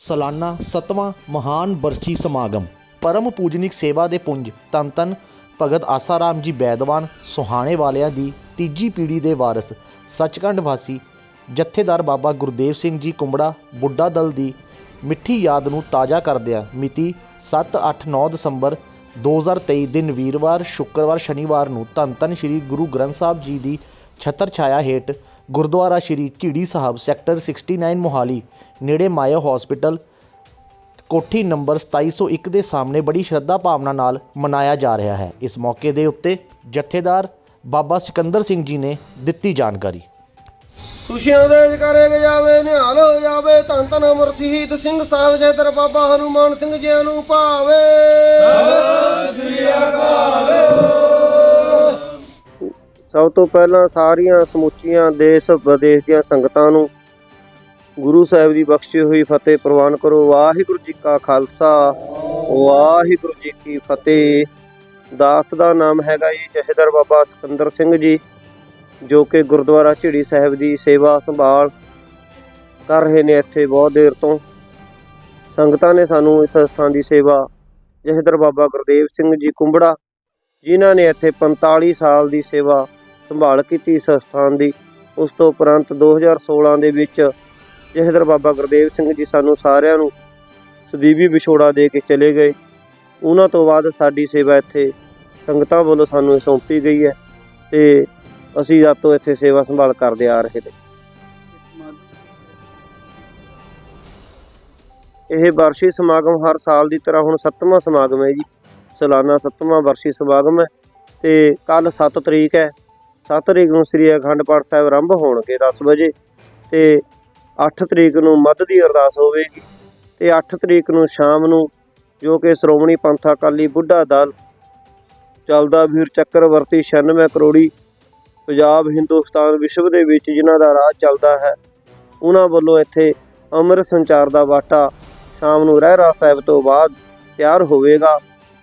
ਸਾਲਾਨਾ ਸੱਤਵਾਂ ਮਹਾਨ ਬਰਸੀ ਸਮਾਗਮ। ਪਰਮ ਪੂਜਨਿਕ ਸੇਵਾ ਦੇ ਪੁੰਜ ਧੰਨ ਧੰਨ ਭਗਤ ਆਸਾਰਾਮ ਜੀ ਬੈਦਵਾਨ, ਸੁਹਾਣੇ ਵਾਲਿਆਂ ਦੀ ਤੀਜੀ ਪੀੜ੍ਹੀ ਦੇ ਵਾਰਸ। ਸੱਚਖੰਡ ਵਾਸੀ, ਜਥੇਦਾਰ ਬਾਬਾ ਗੁਰਦੇਵ ਸਿੰਘ ਜੀ ਕੁੰਬੜਾ, ਬੁੱਢਾ ਦਲ ਦੀ ਮਿੱਠੀ ਯਾਦ ਨੂੰ ਤਾਜ਼ਾ ਕਰਦਿਆਂ ਮਿਤੀ 7 8 9 ਦਸੰਬਰ 2023 ਦਿਨ ਵੀਰਵਾਰ, ਸ਼ੁੱਕਰਵਾਰ, ਸ਼ਨੀਵਾਰ ਨੂੰ ਧੰਨ ਧੰਨ ਸ੍ਰੀ ਗੁਰੂ ਗ੍ਰੰਥ ਸਾਹਿਬ ਜੀ ਦੀ ਛਤਰ ਛਾਇਆ ਹੇਠ ਗੁਰਦੁਆਰਾ ਸ੍ਰੀ ਝੀੜੀ ਸਾਹਿਬ, ਸੈਕਟਰ 69 ਮੋਹਾਲੀ, ਨੇੜੇ ਮਾਇਆ ਹਸਪੀਟਲ ਕੋਠੀ ਨੰਬਰ 2701 ਦੇ ਸਾਹਮਣੇ ਬੜੀ ਸ਼ਰਧਾ ਭਾਵਨਾ ਨਾਲ ਮਨਾਇਆ ਜਾ ਰਿਹਾ ਹੈ। ਇਸ ਮੌਕੇ ਦੇ ਉੱਤੇ ਜਥੇਦਾਰ ਬਾਬਾ ਸਿਕੰਦਰ ਸਿੰਘ ਜੀ ਨੇ ਦਿੱਤੀ ਜਾਣਕਾਰੀ। ਖੁਸ਼ੀਆਂ ਦੇ ਜਕਾਰੇ ਗਜਾਵੇ ਨਿਹਾਲ ਹੋ ਜਾਵੇ, ਧੰਨ ਧੰਨ ਅਮਰ ਸਿੰਘ ਸਾਹਿਬ ਜੈਦਰ ਬਾਬਾ ਹਨੂਮਾਨ ਸਿੰਘ ਜੀ ਨੂੰ ਭਾਵੇ। ਸਭ ਤੋਂ ਪਹਿਲਾਂ ਸਾਰੀਆਂ ਸਮੁੱਚੀਆਂ ਦੇਸ਼ ਵਿਦੇਸ਼ ਦੀਆਂ ਸੰਗਤਾਂ ਨੂੰ ਗੁਰੂ ਸਾਹਿਬ ਦੀ ਬਖਸ਼ੀ ਹੋਈ ਫਤਿਹ ਪ੍ਰਵਾਨ ਕਰੋ। ਵਾਹਿਗੁਰੂ ਜੀ ਕਾ ਖਾਲਸਾ, ਵਾਹਿਗੁਰੂ ਜੀ ਕੀ ਫਤਿਹ। ਦਾਸ ਦਾ ਨਾਮ ਹੈਗਾ ਜੀ ਜਹੇਦਰ ਬਾਬਾ ਸਿਕੰਦਰ ਸਿੰਘ ਜੀ, ਜੋ ਕਿ ਗੁਰਦੁਆਰਾ ਝਿੜੀ ਸਾਹਿਬ ਦੀ ਸੇਵਾ ਸੰਭਾਲ ਕਰ ਰਹੇ ਨੇ ਇੱਥੇ ਬਹੁਤ ਦੇਰ ਤੋਂ। ਸੰਗਤਾਂ ਨੇ ਸਾਨੂੰ ਇਸ ਸਥਾਨ ਦੀ ਸੇਵਾ ਜਹਦਰ ਬਾਬਾ ਗੁਰਦੇਵ ਸਿੰਘ ਜੀ ਕੁੰਬੜਾ, ਜਿਨ੍ਹਾਂ ਨੇ ਇੱਥੇ 45 ਸਾਲ ਦੀ ਸੇਵਾ ਸੰਭਾਲ ਕੀਤੀ ਇਸ ਸਥਾਨ ਦੀ। ਉਸ ਤੋਂ ਉਪਰੰਤ 2016 ਦੇ ਵਿੱਚ ਜਹਦਰ ਬਾਬਾ ਗੁਰਦੇਵ ਸਿੰਘ ਜੀ ਸਾਨੂੰ ਸਾਰਿਆਂ ਨੂੰ ਸਦੀਵੀ ਵਿਛੋੜਾ ਦੇ ਕੇ ਚਲੇ ਗਏ। ਉਹਨਾਂ ਤੋਂ ਬਾਅਦ ਸਾਡੀ ਸੇਵਾ ਇੱਥੇ ਸੰਗਤਾਂ ਵੱਲੋਂ ਸਾਨੂੰ ਸੌਂਪੀ ਗਈ ਹੈ ਤੇ ਅਸੀਂ ਜਦ ਤੋਂ ਇੱਥੇ ਸੇਵਾ ਸੰਭਾਲ ਕਰਦੇ ਆ ਰਹੇ ਨੇ। ਇਹ ਵਰਸ਼ੀ ਸਮਾਗਮ ਹਰ ਸਾਲ ਦੀ ਤਰ੍ਹਾਂ ਹੁਣ 7ਵਾਂ ਸਮਾਗਮ ਹੈ ਜੀ। ਸਾਲਾਨਾ 7ਵਾਂ ਵਾਰਸ਼ੀ ਸਮਾਗਮ ਹੈ ਤੇ ਕੱਲ 7 ਤਰੀਕ ਹੈ। 7 ਤਰੀਕ ਨੂੰ ਸ੍ਰੀ ਅਖੰਡ ਪਾਠ ਸਾਹਿਬ ਆਰੰਭ ਹੋਣਗੇ 10 ਵਜੇ ਤੇ 8 ਤਰੀਕ ਨੂੰ ਮੱਧ ਦੀ ਅਰਦਾਸ ਹੋਵੇਗੀ ਤੇ 8 ਤਰੀਕ ਨੂੰ ਸ਼ਾਮ ਨੂੰ ਜੋ ਕਿ ਸ਼੍ਰੋਮਣੀ ਪੰਥ ਅਕਾਲੀ ਬੁੱਢਾ ਦਲ ਚੱਲਦਾ ਵੀਰ ਚੱਕਰਵਰਤੀ 96 ਕਰੋੜੀ ਪੰਜਾਬ ਹਿੰਦੁਸਤਾਨ ਵਿਸ਼ਵ ਦੇ ਵਿੱਚ ਜਿਨ੍ਹਾਂ ਦਾ ਰਾਜ ਚੱਲਦਾ ਹੈ, ਉਹਨਾਂ ਵੱਲੋਂ ਇੱਥੇ ਅੰਮ੍ਰਿਤ ਸੰਚਾਰ ਦਾ ਵਾਟਾ ਸ਼ਾਮ ਨੂੰ ਰਹਿਰਾ ਸਾਹਿਬ ਤੋਂ ਬਾਅਦ ਤਿਆਰ ਹੋਵੇਗਾ,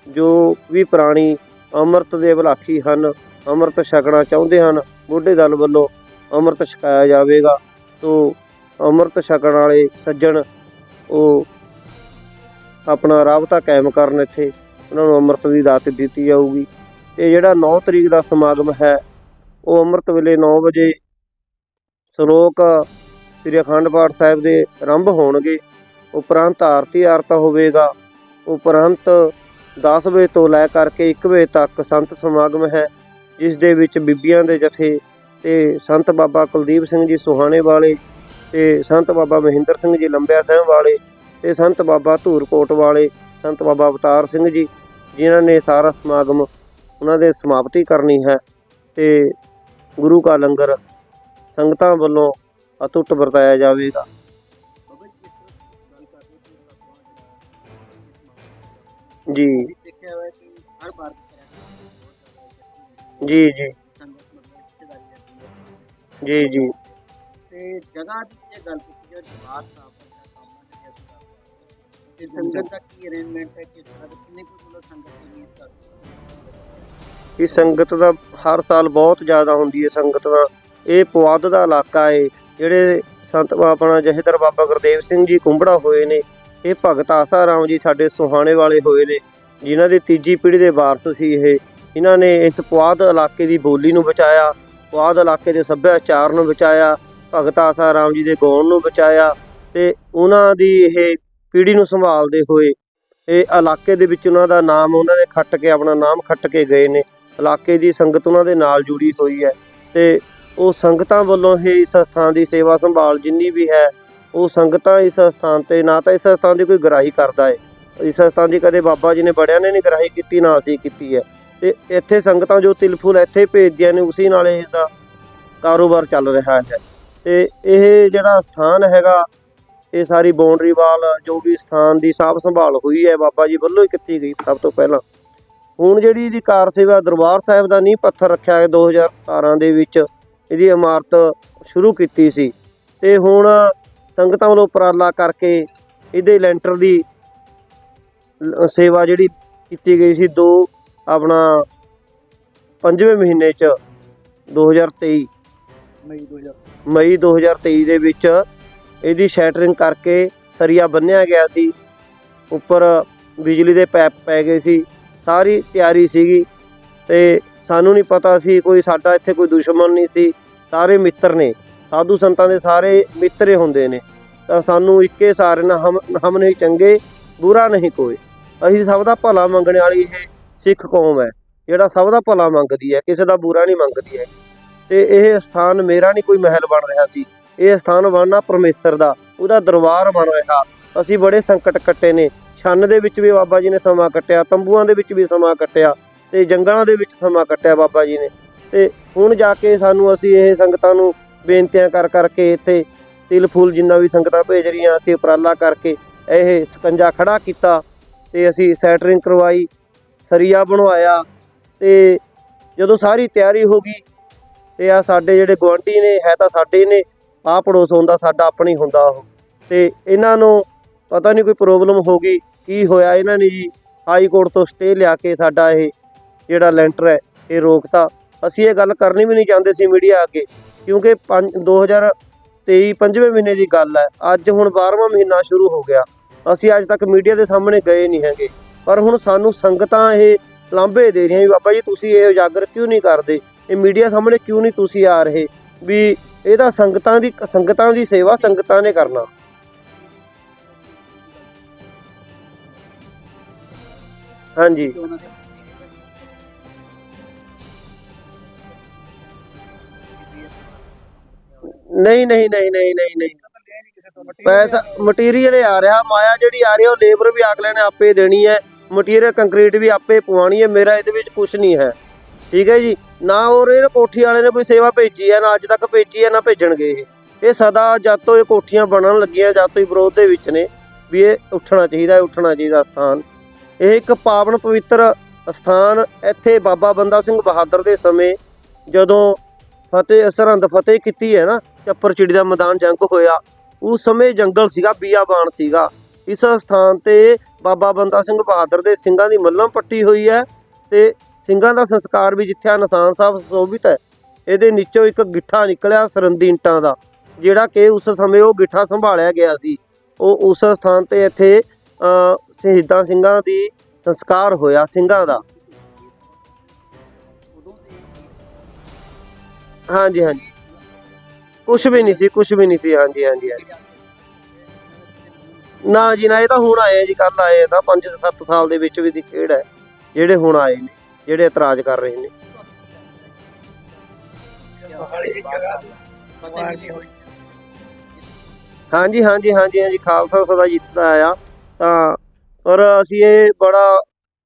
ਜੋ ਵੀ ਪ੍ਰਾਣੀ ਅੰਮ੍ਰਿਤ ਦੇ ਭਲਾਖੀ ਹਨ ਅੰਮ੍ਰਿਤ ਛਕਣਾ ਚਾਹੁੰਦੇ ਹਨ। ਬੁੱਢੇ ਦਲ ਵੱਲੋਂ ਅੰਮ੍ਰਿਤ ਛਕਾਇਆ ਜਾਵੇਗਾ। ਤੋਂ ਅੰਮ੍ਰਿਤ ਛਕਣ ਵਾਲੇ ਸੱਜਣ ਉਹ ਆਪਣਾ ਰਾਬਤਾ ਕਾਇਮ ਕਰਨ ਇੱਥੇ ਉਹਨਾਂ ਨੂੰ ਅੰਮ੍ਰਿਤ ਦੀ ਦਾਤ ਦਿੱਤੀ ਜਾਊਗੀ। ਤੇ ਜਿਹੜਾ 9 ਤਰੀਕ ਦਾ ਸਮਾਗਮ ਹੈ, ਉਹ ਅੰਮ੍ਰਿਤ ਵੇਲੇ 9 ਵਜੇ ਸ਼ਲੋਕ ਸ੍ਰੀ ਅਖੰਡ ਪਾਠ ਸਾਹਿਬ ਦੇ ਆਰੰਭ ਹੋਣਗੇ। ਉਪਰੰਤ ਆਰਤੀ ਆਰਤਾ ਹੋਵੇਗਾ। ਉਪਰੰਤ 10 ਵਜੇ ਤੋਂ ਲੈ ਕਰਕੇ 1 ਵਜੇ ਤੱਕ ਸੰਤ ਸਮਾਗਮ ਹੈ। ਜਿਸ ਦੇ ਵਿੱਚ ਬੀਬੀਆਂ ਦੇ ਜਥੇ ਤੇ ਸੰਤ ਬਾਬਾ ਕੁਲਦੀਪ ਸਿੰਘ ਜੀ ਸੁਹਾਣੇ ਵਾਲੇ ਤੇ ਸੰਤ ਬਾਬਾ ਮਹਿੰਦਰ ਸਿੰਘ ਜੀ ਲੰਬਿਆ ਸਾਹਿਬ ਵਾਲੇ ਤੇ ਸੰਤ ਬਾਬਾ ਧੂਰਕੋਟ ਵਾਲੇ, ਸੰਤ ਬਾਬਾ ਅਵਤਾਰ ਸਿੰਘ ਜੀ, ਜਿਨ੍ਹਾਂ ਨੇ ਸਾਰਾ ਸਮਾਗਮ ਉਹਨਾਂ ਦੇ ਸਮਾਪਤੀ ਕਰਨੀ ਹੈ ਤੇ ਗੁਰੂ ਕਾ ਲੰਗਰ ਸੰਗਤਾਂ ਵੱਲੋਂ ਅਤੁੱਟ ਵਰਤਾਇਆ ਜਾਵੇਗਾ। ਜੀ। ਦੇਖਿਆ ਹੋਇਆ ਕਿ ਹਰ ਵਾਰ ਜੀ ਜੀ। ਰਿਸ਼ਤੇਦਾਰੀ ਹੈ ਜੀ ਜੀ। ਤੇ ਜਗ੍ਹਾ ਦੀ ਜੇ ਗੱਲ ਕੀਤੀ ਜਾਵੇ ਜਵਾਬ ਪ੍ਰਾਪਤ ਦਾ ਸਾਹਮਣਾ ਨਹੀਂ ਅਸੀਂ ਕਰਦੇ ਤੇ ਸੰਗਤ ਦਾ ਕੀ ਅਰੇਂਜਮੈਂਟ ਹੈ ਕਿਸ ਤਰ੍ਹਾਂ ਦਾ ਕਿੰਨੇ ਕੁ ਮਤਲਬ ਸੰਗਤ ਦੀ ਨੀਡ ਕਰਦੇ ਇਹ ਸੰਗਤ ਦਾ ਹਰ ਸਾਲ ਬਹੁਤ ਜ਼ਿਆਦਾ ਹੁੰਦੀ ਹੈ ਸੰਗਤ ਦਾ। ਇਹ ਪੁਆਧ ਦਾ ਇਲਾਕਾ ਹੈ ਜਿਹੜੇ ਸੰਤ ਆਪਣਾ ਜਹੇਦਰ ਬਾਬਾ ਗੁਰਦੇਵ ਸਿੰਘ ਜੀ ਕੁੰਬੜਾ ਹੋਏ ਨੇ ਇਹ ਭਗਤ ਆਸਾ ਰਾਮ ਜੀ ਸਾਡੇ ਸੁਹਾਣੇ ਵਾਲੇ ਹੋਏ ਨੇ ਜਿਨ੍ਹਾਂ ਦੀ ਤੀਜੀ ਪੀੜ੍ਹੀ ਦੇ ਵਾਰਸ ਸੀ ਇਹ। ਇਹਨਾਂ ਨੇ ਇਸ ਪੁਆਧ ਇਲਾਕੇ ਦੀ ਬੋਲੀ ਨੂੰ ਬਚਾਇਆ, ਪੁਆਧ ਇਲਾਕੇ ਦੇ ਸੱਭਿਆਚਾਰ ਨੂੰ ਬਚਾਇਆ, ਭਗਤ ਆਸਾ ਰਾਮ ਜੀ ਦੇ ਗਾਉਣ ਨੂੰ ਬਚਾਇਆ ਤੇ ਉਹਨਾਂ ਦੀ ਇਹ ਪੀੜ੍ਹੀ ਨੂੰ ਸੰਭਾਲਦੇ ਹੋਏ ਇਹ ਇਲਾਕੇ ਦੇ ਵਿੱਚ ਉਹਨਾਂ ਦਾ ਨਾਮ ਉਹਨਾਂ ਨੇ ਖੱਟ ਕੇ, ਆਪਣਾ ਨਾਮ ਖੱਟ ਕੇ ਗਏ ਨੇ। ਇਲਾਕੇ ਦੀ ਸੰਗਤ ਉਹਨਾਂ ਦੇ ਨਾਲ ਜੁੜੀ ਹੋਈ ਹੈ ਤੇ ਉਹ ਸੰਗਤਾਂ ਵੱਲੋਂ ਇਹ ਇਸ ਸਥਾਨ ਦੀ ਸੇਵਾ ਸੰਭਾਲ ਜਿੰਨੀ ਵੀ ਹੈ, ਉਹ ਸੰਗਤਾਂ ਇਸ ਸਥਾਨ ਤੇ ਨਾ ਤਾਂ ਇਸ ਸਥਾਨ ਦੀ ਕੋਈ ਗਰਾਹੀ ਕਰਦਾ ਹੈ ਇਸ ਸਥਾਨ ਦੀ ਕਦੇ ਬਾਬਾ ਜੀ ਨੇ ਬੜਿਆਂ ਨੇ ਨਹੀਂ ਗਰਾਹੀ ਕੀਤੀ, ਨਾ ਅਸੀਂ ਕੀਤੀ ਹੈ। ਤੇ ਇੱਥੇ ਸੰਗਤਾਂ ਜੋ ਤਿਲਫੁਲ ਇੱਥੇ ਭੇਜਦੀਆਂ ਨੇ, ਉਸੇ ਨਾਲ ਇਸ ਦਾ ਕਾਰੋਬਾਰ ਚੱਲ ਰਿਹਾ ਹੈ। ਤੇ ਇਹ ਜਿਹੜਾ ਸਥਾਨ ਹੈਗਾ, ਇਹ ਸਾਰੀ ਬਾਉਂਡਰੀ ਵਾਲ ਜੋ ਵੀ ਸਥਾਨ ਦੀ ਸਾਫ਼ ਸੰਭਾਲ ਹੋਈ ਹੈ, ਬਾਬਾ ਜੀ ਵੱਲੋਂ ਹੀ ਕੀਤੀ ਗਈ ਸਭ ਤੋਂ ਪਹਿਲਾਂ। ਹੁਣ ਜਿਹੜੀ ਇਹਦੀ ਕਾਰ ਸੇਵਾ ਦਰਬਾਰ ਸਾਹਿਬ ਦਾ ਨੀਂਹ ਪੱਥਰ ਰੱਖਿਆ ਹੈ 2017 ਦੇ ਵਿੱਚ ਇਹਦੀ ਇਮਾਰਤ ਸ਼ੁਰੂ ਕੀਤੀ ਸੀ। ਤੇ ਹੁਣ ਸੰਗਤਾਂ ਵੱਲੋਂ ਉਪਰਾਲਾ ਕਰਕੇ ਇਹਦੇ ਲੈਂਟਰ ਦੀ ਸੇਵਾ ਜਿਹੜੀ ਕੀਤੀ ਗਈ ਸੀ, ਦੋ ਆਪਣਾ ਪੰਜਵੇਂ ਮਹੀਨੇ ਚ 2023 ਮਈ 2000 ਮਈ 2023 ਦੇ ਵਿੱਚ ਇਹਦੀ ਸ਼ੈਟਰਿੰਗ ਕਰਕੇ ਸਰੀਆ ਬੰਨਿਆ ਗਿਆ ਸੀ। ਉੱਪਰ ਬਿਜਲੀ ਦੇ ਪੈਪ ਪੈ ਗਏ ਸੀ। ਸਾਰੀ ਤਿਆਰੀ ਸੀਗੀ ਤੇ ਸਾਨੂੰ ਨਹੀਂ ਪਤਾ ਸੀ ਕੋਈ ਸਾਡਾ ਇੱਥੇ ਕੋਈ ਦੁਸ਼ਮਣ ਨਹੀਂ ਸੀ। ਸਾਰੇ ਮਿੱਤਰ ਨੇ ਸਾਧੂ ਸੰਤਾਂ ਦੇ ਸਾਰੇ ਮਿੱਤਰ ਹੁੰਦੇ ਨੇ। ਤਾਂ ਸਾਨੂੰ ਇੱਕੇ ਸਾਰੇ ਨਾ ਹਮ ਹਮ ਨਹੀਂ ਚੰਗੇ ਬੁਰਾ ਨਹੀਂ ਕੋਈ। ਅਸੀਂ ਸਭ ਦਾ ਭਲਾ ਮੰਗਣ ਵਾਲੀ ਇਹ ਸਿੱਖ ਕੌਮ ਹੈ, ਜਿਹੜਾ ਸਭ ਦਾ ਭਲਾ ਮੰਗਦੀ ਹੈ, ਕਿਸੇ ਦਾ ਬੁਰਾ ਨਹੀਂ ਮੰਗਦੀ ਹੈ। ਤੇ ਇਹ ਸਥਾਨ ਮੇਰਾ ਨਹੀਂ ਕੋਈ ਮਹਿਲ ਬਣ ਰਿਹਾ ਸੀ। ਇਹ ਸਥਾਨ ਬਣਨਾ ਪਰਮੇਸ਼ਰ ਦਾ, ਉਹਦਾ ਦਰਬਾਰ ਬਣ ਰਿਹਾ। ਅਸੀਂ ਬੜੇ ਸੰਕਟ ਕੱਟੇ ਨੇ। ਛੰਨ ਦੇ ਵਿੱਚ ਵੀ ਬਾਬਾ ਜੀ ਨੇ ਸਮਾਂ ਕੱਟਿਆ, ਤੰਬੂਆਂ ਦੇ ਵਿੱਚ ਵੀ ਸਮਾਂ ਕੱਟਿਆ, ਤੇ ਜੰਗਲਾਂ ਦੇ ਵਿੱਚ ਸਮਾਂ ਕੱਟਿਆ ਬਾਬਾ ਜੀ ਨੇ। ਤੇ ਹੁਣ ਜਾ ਕੇ ਸਾਨੂੰ ਅਸੀਂ ਇਹ ਸੰਗਤਾਂ ਨੂੰ ਬੇਨਤੀਆਂ ਕਰ ਕਰਕੇ ਇੱਥੇ ਤਿਲ ਫੁੱਲ ਜਿੰਨਾ ਵੀ ਸੰਗਤਾਂ ਭੇਜ ਰਹੀਆਂ, ਅਸੀਂ ਉਪਰਾਲਾ ਕਰਕੇ ਇਹ ਸਕੰਜਾ ਖੜਾ ਕੀਤਾ ਤੇ ਅਸੀਂ ਸੈਟਰਿੰਗ ਕਰਵਾਈ। ਸਰੀਆ ਬਣਵਾਇਆ ਤੇ ਜਦੋਂ ਸਾਰੀ ਤਿਆਰੀ ਹੋ ਗਈ ਤੇ ਆ ਸਾਡੇ ਜਿਹੜੇ ਗੁਆਂਢੀ ਨੇ, ਹੈ ਤਾਂ ਸਾਡੇ ਨੇ, ਆਹ ਪੜੋਸ ਹੁੰਦਾ ਸਾਡਾ ਆਪਣੀ ਹੁੰਦਾ ਉਹ। ਤੇ ਇਹਨਾਂ ਨੂੰ ਪਤਾ ਨਹੀਂ ਕੋਈ ਪ੍ਰੋਬਲਮ ਹੋ ਗਈ, ਕੀ ਹੋਇਆ ਇਹਨਾਂ ਨੇ ਜੀ? ਹਾਈ ਕੋਰਟ ਤੋਂ ਸਟੇ ਲਿਆ ਕੇ ਸਾਡਾ ਇਹ ਜਿਹੜਾ ਲੈਂਟਰ ਹੈ, ਇਹ ਰੋਕਤਾ। ਅਸੀਂ ਇਹ ਗੱਲ ਕਰਨੀ ਵੀ ਨਹੀਂ ਚਾਹੁੰਦੇ ਸੀ ਮੀਡੀਆ ਅੱਗੇ, ਕਿਉਂਕਿ ਪੰਜ- 2023 ਪੰਜਵੇਂ ਮਹੀਨੇ ਦੀ ਗੱਲ ਹੈ। ਅੱਜ ਹੁਣ 12ਵਾਂ ਮਹੀਨਾ ਸ਼ੁਰੂ ਹੋ ਗਿਆ। ਅਸੀਂ ਅੱਜ ਤੱਕ ਮੀਡੀਆ ਦੇ ਸਾਹਮਣੇ ਗਏ ਨਹੀਂ ਹੈਗੇ। ਪਰ ਹੁਣ ਸਾਨੂੰ ਸੰਗਤਾਂ ਇਹ ਲਾਂਭੇ ਦੇ ਰਹੀਆਂ ਵੀ ਬਾਬਾ ਜੀ, ਤੁਸੀਂ ਇਹ ਉਜਾਗਰ ਕਿਉਂ ਨਹੀਂ ਕਰਦੇ? ਇਹ ਮੀਡੀਆ ਸਾਹਮਣੇ ਕਿਉਂ ਨਹੀਂ ਤੁਸੀਂ ਆ ਰਹੇ? ਵੀ ਇਹਦਾ ਸੰਗਤਾਂ ਦੀ ਸੰਗਤਾਂ ਦੀ ਸੇਵਾ ਸੰਗਤਾਂ ਨੇ ਕਰਨਾ। ਹਾਂਜੀ। ਨਹੀਂ ਨਹੀਂ ਨਹੀਂ ਨਹੀਂ ਨਹੀਂ ਨਹੀਂ। ਪੈਸਾ, ਮਟੀਰੀਅਲ ਆ ਰਿਹਾ। ਮਾਇਆ ਜਿਹੜੀ ਆ ਰਹੀ ਹੈ ਉਹ ਲੇਬਰ ਵੀ ਅਗਲੇ ਨੇ ਆਪੇ ਦੇਣੀ ਹੈ। ਮਟੀਰੀਅਲ ਕੰਕਰੀਟ ਵੀ ਆਪੇ ਪਵਾਉਣੀ ਹੈ, ਮੇਰਾ ਇਹਦੇ ਵਿੱਚ ਕੁਝ ਨਹੀਂ ਹੈ। ਠੀਕ ਹੈ ਜੀ? ਨਾ ਹੋਰ ਇਹ ਕੋਠੀ ਵਾਲੇ ਨੇ ਕੋਈ ਸੇਵਾ ਭੇਜੀ ਹੈ, ਨਾ ਅੱਜ ਤੱਕ ਭੇਜੀ ਹੈ, ਨਾ ਭੇਜਣਗੇ ਇਹ। ਇਹ ਸਦਾ ਜਦ ਤੋਂ ਇਹ ਕੋਠੀਆਂ ਬਣਨ ਲੱਗੀਆਂ, ਜਦ ਤੋਂ ਹੀ ਵਿਰੋਧ ਦੇ ਵਿੱਚ ਨੇ, ਵੀ ਇਹ ਉੱਠਣਾ ਚਾਹੀਦਾ ਹੈ ਉੱਠਣਾ ਚਾਹੀਦਾ ਸਥਾਨ। ਇਹ ਇੱਕ ਪਾਵਨ ਪਵਿੱਤਰ ਸਥਾਨ ਇੱਥੇ ਬਾਬਾ ਬੰਦਾ ਸਿੰਘ ਬਹਾਦਰ ਦੇ ਸਮੇਂ ਜਦੋਂ ਫਤਿਹ, ਸਰਹੰਦ ਫਤਿਹ ਕੀਤੀ ਹੈ ਨਾ ਚੱਪਰ ਚਿੜੀ ਦਾ ਮੈਦਾਨ ਜੰਗ ਹੋਇਆ, ਉਸ ਸਮੇਂ ਜੰਗਲ ਸੀਗਾ, ਬੀਆਬਾਨ ਸੀਗਾ। ਇਸ ਸਥਾਨ ਤੇ ਬਾਬਾ ਬੰਦਾ ਸਿੰਘ ਬਹਾਦਰ ਦੇ ਸਿੰਘਾਂ ਦੀ ਮੱਲਮ ਪੱਟੀ ਹੋਈ ਹੈ ਤੇ ਸਿੰਘਾਂ ਦਾ ਸੰਸਕਾਰ ਵੀ ਜਿੱਥੇ ਨਿਸ਼ਾਨ ਸਾਹਿਬ ਸੋਭਿਤ ਹੈ ਇਹਦੇ ਨੀਚੋਂ ਇੱਕ ਗਿੱਠਾ ਨਿਕਲਿਆ ਸਰੰਦੀ ਇੰਟਾਂ ਦਾ ਜਿਹੜਾ ਕਿ ਉਸ ਸਮੇਂ ਉਹ ਗਿੱਠਾ ਸੰਭਾਲਿਆ ਗਿਆ ਸੀ। ਉਹ ਉਸ ਸਥਾਨ ਤੇ ਇੱਥੇ ਅ, ਸ਼ਹੀਦਾਂ ਸਿੰਘਾਂ ਦੀ ਸੰਸਕਾਰ ਹੋਇਆ ਸਿੰਘਾਂ ਦਾ। ਹਾਂਜੀ ਹਾਂਜੀ। ਕੁਝ ਵੀ ਨਹੀਂ ਸੀ ਕੁਝ ਵੀ ਨਹੀਂ ਸੀ। ਹਾਂਜੀ ਹਾਂਜੀ ਹਾਂਜੀ। ਨਾ ਜੀ, ਨਾ, ਇਹ ਤਾਂ ਹੁਣ ਆਏ ਆ ਜੀ ਕੱਲ ਆਏ ਆ ਤਾਂ 5-7 ਸਾਲ ਦੇ ਵਿੱਚ ਵੀ ਦੀ ਖੇਡ ਹੈ, ਜਿਹੜੇ ਹੁਣ ਆਏ ਨੇ, ਜਿਹੜੇ ਇਤਰਾਜ਼ ਕਰ ਰਹੇ ਨੇ। ਹਾਂਜੀ ਹਾਂਜੀ ਹਾਂਜੀ ਹਾਂਜੀ, ਖਾਲਸਾ ਸਦਾ ਜਿੱਤਦਾ ਆਇਆ ਤਾਂ, ਪਰ ਅਸੀਂ ਇਹ ਬੜਾ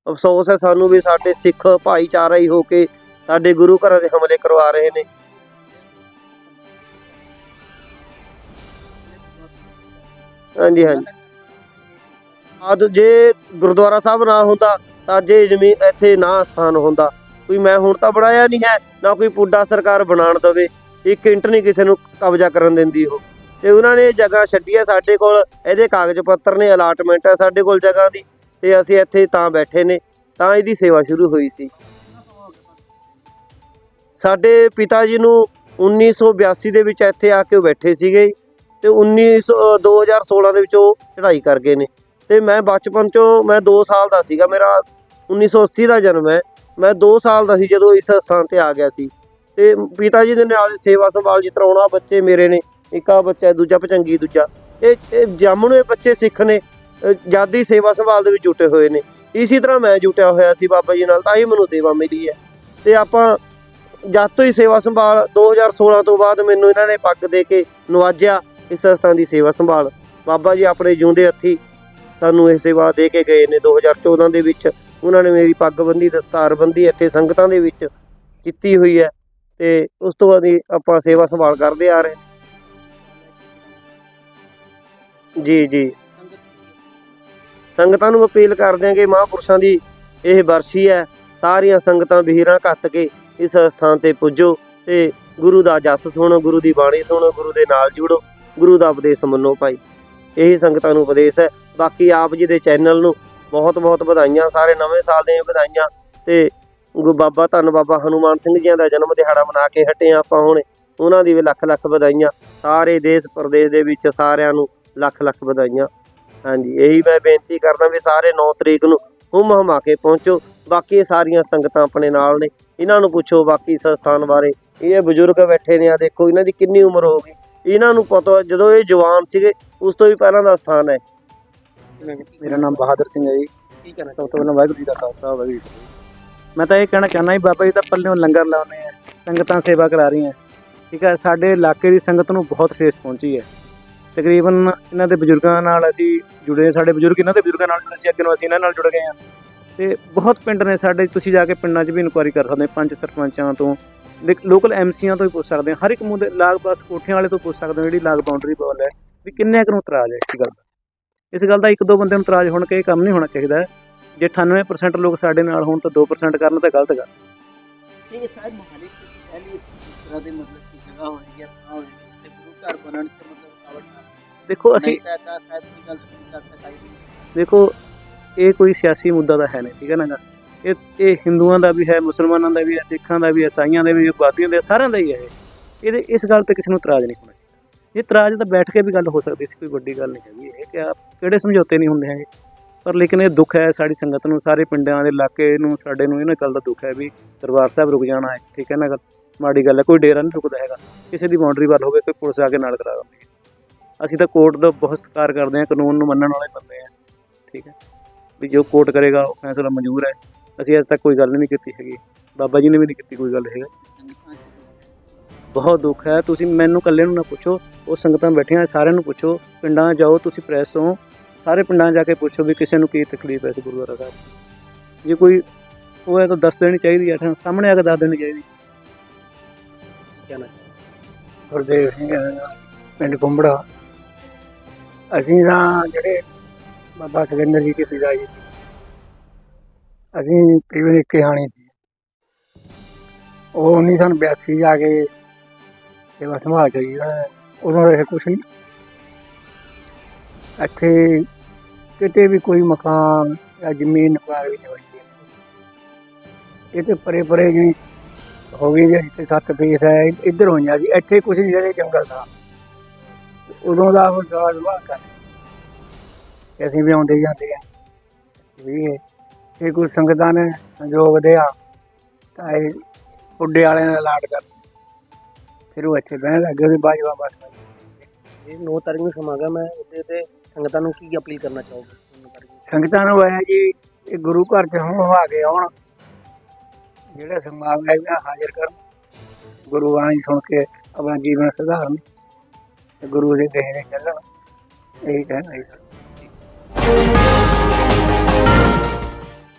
ਅਫਸੋਸ ਹੈ ਸਾਨੂੰ ਵੀ ਸਾਡੇ ਸਿੱਖ ਭਾਈਚਾਰਾ ਹੀ ਹੋ ਕੇ ਸਾਡੇ ਗੁਰੂ ਘਰਾਂ ਦੇ ਹਮਲੇ ਕਰਵਾ ਰਹੇ ਨੇ। ਹਾਂਜੀ ਹਾਂਜੀ। ਆਦ ਜੇ ਗੁਰਦੁਆਰਾ ਸਾਹਿਬ ਨਾ ਹੁੰਦਾ ਤਾਂ ਜੇ ਜ਼ਮੀਨ ਇੱਥੇ ਨਾ ਸਥਾਨ ਹੁੰਦਾ। ਕੋਈ ਮੈਂ ਹੁਣ ਤਾਂ ਬਣਾਇਆ ਨਹੀਂ ਹੈ, ਨਾ ਕੋਈ ਪੁੱਡਾ ਸਰਕਾਰ ਬਣਾਉਣ ਦਵੇ। ਇੱਕ ਇੰਟ ਨਹੀਂ ਕਿਸੇ ਨੂੰ ਕਬਜ਼ਾ ਕਰਨ ਦਿੰਦੀ ਉਹ। ਤੇ ਉਹਨਾਂ ਨੇ ਜਗ੍ਹਾ ਛੱਡੀ ਹੈ ਸਾਡੇ ਕੋਲ। ਇਹਦੇ ਕਾਗਜ਼ ਪੱਤਰ ਨੇ ਅਲਾਟਮੈਂਟ ਹੈ ਸਾਡੇ ਕੋਲ ਜਗ੍ਹਾ ਦੀ। ਤੇ ਅਸੀਂ ਇੱਥੇ ਤਾਂ ਬੈਠੇ ਨੇ। ਤਾਂ ਇਹਦੀ ਸੇਵਾ ਸ਼ੁਰੂ ਹੋਈ ਸੀ। ਸਾਡੇ ਪਿਤਾ ਜੀ ਨੂੰ 1982 ਦੇ ਵਿੱਚ ਇੱਥੇ ਆ ਕੇ ਉਹ ਬੈਠੇ ਸੀਗੇ। ਤੇ 1900 2016 ਦੇ ਵਿੱਚ ਉਹ ਚੜ੍ਹਾਈ ਕਰ ਗਏ ਨੇ। ਤੇ ਮੈਂ ਬਚਪਨ ਚੋਂ ਮੈਂ 2 ਸਾਲ ਦਾ ਸੀਗਾ, ਮੇਰਾ 1980 ਦਾ ਜਨਮ ਹੈ। ਮੈਂ 2 ਸਾਲ ਦਾ ਸੀ ਜਦੋਂ ਇਸ ਸਥਾਨ ਤੇ ਆ ਗਿਆ ਸੀ। ਤੇ ਪਿਤਾ ਜੀ ਦੇ ਨਾਲ ਸੇਵਾ ਸੰਭਾਲ ਜਿਸ ਤਰ੍ਹਾਂ ਬੱਚੇ ਮੇਰੇ ਨੇ, ਇੱਕ ਆ ਬੱਚਾ ਦੂਜਾ ਪਚੰਗੀ ਦੂਜਾ। ਇਹ ਇਹ ਜਾਮਣੂ ਇਹ ਬੱਚੇ ਸਿੱਖ ਨੇ, ਅਹ ਜਾਦੀ ਸੇਵਾ ਸੰਭਾਲ ਦੇ ਵਿੱਚ ਜੁਟੇ ਹੋਏ ਨੇ। ਇਸੇ ਤਰ੍ਹਾਂ ਮੈਂ ਜੁਟਿਆ ਹੋਇਆ ਸੀ ਬਾਬਾ ਜੀ ਨਾਲ, ਤਾਂ ਹੀ ਮੈਨੂੰ ਸੇਵਾ ਮਿਲੀ ਹੈ। ਤੇ ਆਪਾਂ ਜਦ ਤੋਂ ਹੀ ਸੇਵਾ ਸੰਭਾਲ 2016 ਤੋਂ ਬਾਅਦ ਮੈਨੂੰ ਇਹਨਾਂ ਨੇ ਪੱਗ ਦੇ ਕੇ ਨਵਾਜਿਆ ਇਸ ਸਥਾਨ ਦੀ ਸੇਵਾ ਸੰਭਾਲ। ਬਾਬਾ ਜੀ ਆਪਣੇ ਜਿਉਂਦੇ ਹੱਥੀ ਸਾਨੂੰ ਇਹ ਸੇਵਾ ਦੇ ਕੇ ਗਏ ਨੇ 2014 ਦੇ ਵਿੱਚ। ਉਹਨਾਂ ਨੇ ਮੇਰੀ ਪੱਗ ਬੰਦੀ ਦਸਤਾਰ ਇੱਥੇ ਸੰਗਤਾਂ ਦੇ ਵਿੱਚ ਕੀਤੀ ਹੋਈ ਹੈ ਤੇ ਉਸ ਤੋਂ ਬਾਅਦ ਆਪਾਂ ਸੇਵਾ ਸੰਭਾਲ ਕਰਦੇ ਆ ਰਹੇ ਜੀ ਜੀ। ਸੰਗਤਾਂ ਨੂੰ ਅਪੀਲ ਕਰਦੇ ਹਾਂ ਕਿ ਮਹਾਂਪੁਰਸ਼ਾਂ ਦੀ ਇਹ ਵਰਸ਼ੀ ਹੈ, ਸਾਰੀਆਂ ਸੰਗਤਾਂ ਬਹੀਰਾਂ ਘੱਤ ਕੇ ਇਸ ਸਥਾਨ ਤੇ ਪੁੱਜੋ ਤੇ ਗੁਰੂ ਦਾ ਜਸ ਸੁਣੋ, ਗੁਰੂ ਦੀ ਬਾਣੀ ਸੁਣੋ, ਗੁਰੂ ਦੇ ਨਾਲ ਜੁੜੋ, ਗੁਰੂ ਦਾ ਉਪਦੇਸ਼ ਮੰਨੋ ਭਾਈ। ਇਹੀ ਸੰਗਤਾਂ ਨੂੰ ਉਪਦੇਸ਼ ਹੈ। ਬਾਕੀ ਆਪ ਜੀ ਦੇ ਚੈਨਲ ਨੂੰ ਬਹੁਤ ਬਹੁਤ ਵਧਾਈਆਂ, ਸਾਰੇ ਨਵੇਂ ਸਾਲ ਦੀਆਂ ਵਧਾਈਆਂ ਤੇ ਗੁਰੂ ਬਾਬਾ ਧੰਨ ਬਾਬਾ ਹਨੂਮਾਨ ਸਿੰਘ ਜੀ ਦਾ ਜਨਮ ਦਿਹਾੜਾ ਮਨਾ ਕੇ ਹਟੇ ਹਾਂ ਆਪਾਂ ਹੁਣ, ਉਹਨਾਂ ਦੀ ਵੀ ਲੱਖ ਲੱਖ ਵਧਾਈਆਂ, ਸਾਰੇ ਦੇਸ਼ ਪ੍ਰਦੇਸ਼ ਦੇ ਵਿੱਚ ਸਾਰਿਆਂ ਨੂੰ ਲੱਖ ਲੱਖ ਵਧਾਈਆਂ। ਹਾਂਜੀ, ਇਹੀ ਮੈਂ ਬੇਨਤੀ ਕਰਦਾ ਵੀ ਸਾਰੇ 9 ਤਰੀਕ ਨੂੰ ਹੁਮ ਹਮਾ ਕੇ ਪਹੁੰਚੋ, ਬਾਕੀ ਸਾਰੀਆਂ ਸੰਗਤਾਂ ਆਪਣੇ ਨਾਲ ਨੇ, ਇਹਨਾਂ ਨੂੰ ਪੁੱਛੋ ਬਾਕੀ ਸੰਸਥਾਨ ਬਾਰੇ, ਇਹ ਬਜ਼ੁਰਗ ਬੈਠੇ ਨੇ ਆ ਦੇਖੋ ਇਹਨਾਂ ਦੀ ਕਿੰਨੀ ਉਮਰ ਹੋ ਗਈ। ਇਹਨਾਂ ਨੂੰ ਪਤਾ, ਜਦੋਂ ਇਹ ਜਵਾਨ ਸੀਗੇ, ਉਸ ਤੋਂ ਵੀ ਪਹਿਲਾਂ ਦਾ ਸਥਾਨ ਹੈ। ਮੇਰਾ ਨਾਮ ਬਹਾਦਰ ਸਿੰਘ ਹੈ ਜੀ ਕੀ ਕਹਿਣਾ ਸਭ ਤੋਂ ਪਹਿਲਾਂ ਵਾਹਿਗੁਰੂ ਜੀ ਦਾ ਖਾਲਸਾ ਵਾਹਿਗੁਰੂ ਜੀ ਕੀ ਫਤਿਹ। ਮੈਂ ਤਾਂ ਇਹ ਕਹਿਣਾ ਚਾਹੁੰਦਾ ਜੀ ਬਾਬਾ ਜੀ ਤਾਂ ਪੱਲਿਓਂ ਲੰਗਰ ਲਾਉਨੇ ਆ ਸੰਗਤਾਂ ਸੇਵਾ ਕਰਾ ਰਹੀਆਂ ਠੀਕ ਹੈ ਸਾਡੇ ਇਲਾਕੇ ਦੀ ਸੰਗਤ ਨੂੰ ਬਹੁਤ ਠੇਸ ਪਹੁੰਚੀ ਹੈ ਤਕਰੀਬਨ ਇਹਨਾਂ ਦੇ ਬਜ਼ੁਰਗਾਂ ਨਾਲ ਅਸੀਂ ਜੁੜੇ। ਸਾਡੇ ਬਜ਼ੁਰਗ ਇਹਨਾਂ ਦੇ ਬਜ਼ੁਰਗਾਂ ਨਾਲ ਜੁੜੇ ਸੀ ਅੱਗੇ ਨੂੰ ਅਸੀਂ ਇਹਨਾਂ ਨਾਲ ਜੁੜ ਗਏ ਹਾਂ ਤੇ ਬਹੁਤ ਪਿੰਡ ਨੇ ਸਾਡੇ ਤੁਸੀਂ ਜਾ ਕੇ ਪਿੰਡਾਂ 'ਚ ਵੀ ਇਨਕੁਆਇਰੀ ਕਰ ਸਕਦੇ ਪੰਚ ਸਰਪੰਚਾਂ ਤੋਂ ਲੋਕਲ ਐਮਸੀਆਂ ਤੋਂ ਵੀ ਪੁੱਛ ਸਕਦੇ ਹੋ ਹਰ ਇੱਕ ਮੁੱਦੇ ਲਾਗ ਪਾਸ ਕੋਠਿਆਂ ਵਾਲੇ ਤੋਂ ਪੁੱਛ ਸਕਦੇ ਹੋ ਜਿਹੜੀ ਲਾਗ ਬਾਉਂਡਰੀ ਬੋਲ ਹੈ ਵੀ ਕਿੰਨੇ ਕੁ ਨੂੰ ਇਤਰਾਜ਼ ਹੈ ਇਸ ਗੱਲ ਦਾ ਇਸ ਗੱਲ ਦਾ ਇੱਕ ਦੋ ਬੰਦੇ ਨੂੰ ਇਤਰਾਜ਼ ਹੋਣ ਕੇ ਇਹ ਕੰਮ ਨਹੀਂ ਹੋਣਾ ਚਾਹੀਦਾ ਜੇ 98% ਲੋਕ ਸਾਡੇ ਨਾਲ ਹੋਣ ਤਾਂ 2% ਕਰਨ ਤਾਂ ਗਲਤ ਗੱਲ ਇਹ ਸ਼ਾਇਦ ਮਹਾਲੀ ਦੀ ਪਹਿਲੀ ਇਸ ਤਰ੍ਹਾਂ ਦੇ ਮਤਲਬ ਕੀ ਜਗ੍ਹਾ ਹੋਣੀ ਹੈ ਥਾਂ ਹੋਣੀ ਹੈ ਤੇ ਗੁਰੂ ਘਰ ਬਣਨ ਤੇ ਮਤਲਬ ਆਵੇ। ਦੇਖੋ ਅਸੀਂ ਦੇਖੋ ਇਹ ਕੋਈ ਸਿਆਸੀ ਮੁੱਦਾ ਤਾਂ ਹੈ ਨਹੀਂ ਠੀਕ ਹੈ ਨਾ। ਇਹ ਇਹ ਹਿੰਦੂਆਂ ਦਾ ਵੀ ਹੈ ਮੁਸਲਮਾਨਾਂ ਦਾ ਵੀ ਹੈ ਸਿੱਖਾਂ ਦਾ ਵੀ ਹੈ ਈਸਾਈਆਂ ਦਾ ਵੀ ਹੈ ਬਾਦੀਆਂ ਦਾ ਸਾਰਿਆਂ ਦਾ ਹੀ ਹੈ ਇਹ। ਇਹਦੇ ਇਸ ਗੱਲ ਤੇ ਕਿਸੇ ਨੂੰ ਇਤਰਾਜ਼ ਨਹੀਂ ਹੋਣਾ ਚਾਹੀਦਾ ਜੇ ਤਾਂ ਬੈਠ ਕੇ ਵੀ ਗੱਲ ਹੋ ਸਕਦੀ ਸੀ, ਕੋਈ ਵੱਡੀ ਗੱਲ ਨਹੀਂ ਹੈਗੀ ਇਹ, ਕਿ ਆਪ ਕਿਹੜੇ ਸਮਝੌਤੇ ਨਹੀਂ ਹੁੰਦੇ ਹੈਗੇ। ਪਰ ਲੇਕਿਨ ਇਹ ਦੁੱਖ ਹੈ ਸਾਡੀ ਸੰਗਤ ਨੂੰ, ਸਾਰੇ ਪਿੰਡਾਂ ਦੇ ਇਲਾਕੇ ਨੂੰ, ਸਾਡੇ ਨੂੰ ਇਹਨਾਂ ਗੱਲ ਦਾ ਦੁੱਖ ਹੈ ਵੀ ਦਰਬਾਰ ਸਾਹਿਬ ਰੁਕ ਜਾਣਾ ਹੈ, ਠੀਕ ਹੈ ਨਾ ਗੱਲ? ਮਾੜੀ ਗੱਲ ਹੈ, ਕੋਈ ਡੇਰਾ ਨਹੀਂ ਰੁਕਦਾ ਹੈਗਾ। ਕਿਸੇ ਦੀ ਬਾਉਂਡਰੀ ਵੱਲ ਹੋਵੇ, ਕੋਈ ਪੁਲਿਸ ਆ ਕੇ ਨਾਲ ਕਰਾ ਦਿੰਦੀ ਹੈ। ਅਸੀਂ ਤਾਂ ਕੋਰਟ ਦਾ ਬਹੁਤ ਸਤਿਕਾਰ ਕਰਦੇ ਹਾਂ, ਕਾਨੂੰਨ ਨੂੰ ਮੰਨਣ ਵਾਲੇ ਬੰਦੇ ਹਾਂ, ਠੀਕ ਹੈ? ਵੀ ਜੋ ਕੋਰਟ ਕਰੇਗਾ, ਉਹ ਫੈਸਲਾ ਮਨਜ਼ੂਰ ਹੈ। ਅਸੀਂ ਅੱਜ ਤੱਕ ਕੋਈ ਗੱਲ ਨਹੀਂ ਕੀਤੀ ਹੈਗੀ। ਬਾਬਾ ਜੀ ਨੇ ਵੀ ਨਹੀਂ ਕੀਤੀ ਕੋਈ ਗੱਲ ਹੈਗਾ। ਬਹੁਤ ਦੁੱਖ ਹੈ। ਤੁਸੀਂ ਮੈਨੂੰ ਇਕੱਲੇ ਨੂੰ ਨਾ ਪੁੱਛੋ, ਉਹ ਸੰਗਤਾਂ ਬੈਠੀਆਂ ਸਾਰਿਆਂ ਨੂੰ ਪੁੱਛੋ। ਪਿੰਡਾਂ ਜਾਓ, ਤੁਸੀਂ ਪ੍ਰੈਸ ਹੋ। ਸਾਰੇ ਪਿੰਡਾਂ ਜਾ ਕੇ ਪੁੱਛੋ ਵੀ ਕਿਸੇ ਨੂੰ ਕੀ ਤਕਲੀਫ ਹੈ ਇਸ ਗੁਰਦੁਆਰਾ ਸਾਹਿਬ ਜੇ ਕੋਈ ਉਹ ਹੈ ਤਾਂ ਦੱਸ ਦੇਣੀ ਚਾਹੀਦੀ ਹੈ ਸਾਹਮਣੇ ਆ ਕੇ ਦੱਸ ਦੇਣੀ ਚਾਹੀਦੀ। ਕਿਆ ਨਾ ਗੁਰਦੇਵ ਸਿੰਘ ਪਿੰਡ ਕੁੰਬੜਾ। ਅਸੀਂ ਤਾਂ ਜਿਹੜੇ ਬਾਬਾ ਸੁਖਿੰਦਰ ਜੀ ਦੇ ਪਿਤਾ ਜੀ ਸੀ ਅਸੀਂ ਕਰੀਬਨ ਇੱਕੇ ਹਾਣੀ ਸੀ। ਉਹ 1982 ਜਾ ਕੇ ਸੇਵਾ ਸੰਭਾਲ ਕਰੀ ਹੈ ਉਦੋਂ ਇਹ ਕੁਛ ਨਹੀਂ ਇੱਥੇ ਕਿਤੇ ਵੀ ਕੋਈ ਮਕਾਨ ਜਾਂ ਜ਼ਮੀਨ ਨੁਕਸਾਨ ਵੀ ਨਹੀਂ ਹੋਈ ਇਹ ਤੇ ਪਰੇ ਪਰੇ ਜੀ ਹੋ ਗਈ ਜੀ ਜਿੱਥੇ ਸੱਤ ਫੇਸ ਹੈ, ਇੱਧਰ ਹੋਈਆਂ ਜੀ ਇੱਥੇ ਕੁਝ ਨਹੀਂ ਜਿਹੜੇ ਜੰਗਲ ਦਾ। ਉਦੋਂ ਦਾ ਉਹ ਸਾਰਾ ਵਿਵਾਹ ਕਰ ਅਸੀਂ ਵੀ ਆਉਂਦੇ ਜਾਂਦੇ ਆ। ਵੀ ਇਹ ਕੋਈ ਸੰਗਤਾਂ ਨੇ, ਸੰਜੋਗ ਦਿਆ ਤਾਂ ਇਹ ਉੱਡੇ ਵਾਲਿਆਂ ਦਾ ਲਾਟ ਕਰ ਫਿਰ ਉਹ ਇੱਥੇ ਬਹਿਣ ਲੱਗੇ ਉਹਦੇ ਬਾਜਵਾ ਬਸ ਇਹ 9 ਤਾਰੀਖ ਨੂੰ ਸਮਾਗਮ ਹੈ ਉਹਦੇ ਤੇ ਸੰਗਤਾਂ ਨੂੰ ਕੀ ਅਪੀਲ ਕਰਨਾ ਚਾਹੋਗੇ? ਸੰਗਤਾਂ ਨੂੰ ਆਇਆ ਜੀ, ਇਹ ਗੁਰੂ ਘਰ ਚ ਹੁਣ ਆ ਕੇ ਆਉਣ। ਜਿਹੜਾ ਸਮਾਗਮ ਹੈ ਹਾਜ਼ਰ ਕਰਨ। ਗੁਰੂ ਬਾਣੀ ਸੁਣ ਕੇ ਆਪਣਾ ਜੀਵਨ ਸੁਧਾਰਨ। ਤੇ ਗੁਰੂ ਦੇ ਕਹੇ ਚੱਲਣ। ਇਹੀ ਕਹਿਣਾ ਹੈ।